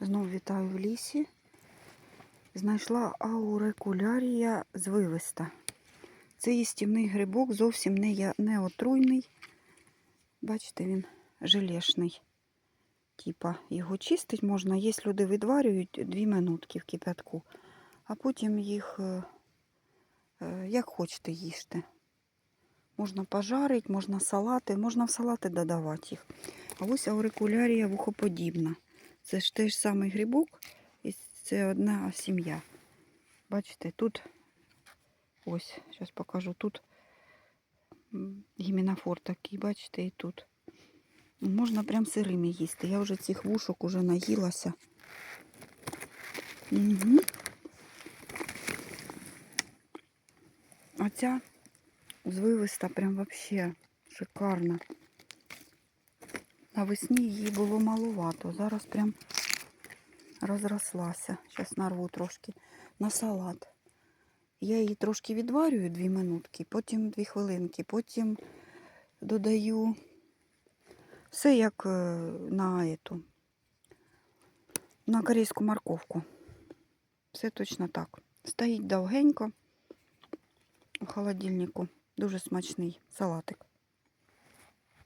Знову вітаю в лісі. Знайшла аурикулярія звивиста. Це їстівний грибок, зовсім не, не отруйний. Бачите, він желешний. Типа його чистить можна. Є люди відварюють 2 минутки в кипятку, а потім їх е, е, як хочете їжте. Можна пожарити, можна салати, можна в салати додавати їх. А ось аурикулярія вухоподібна. Це ж той ж самий грибок, і це одна сім'я. Бачите, тут ось, зараз покажу, тут гіменофор такий, бачите, і тут. Можна прям сирими їсти. Я вже цих вушок уже наїлася. Угу. А ця звивиста прям вообще шикарна. Навесні її було малувато. Зараз прям розрослася. Зараз нарву трошки на салат. Я її трошки відварюю 2 минутки, потім 2 хвилинки, потім додаю все як е, на ету, на корейську морковку. Все точно так. Стоїть довгенько у холодильнику. Дуже смачний салатик.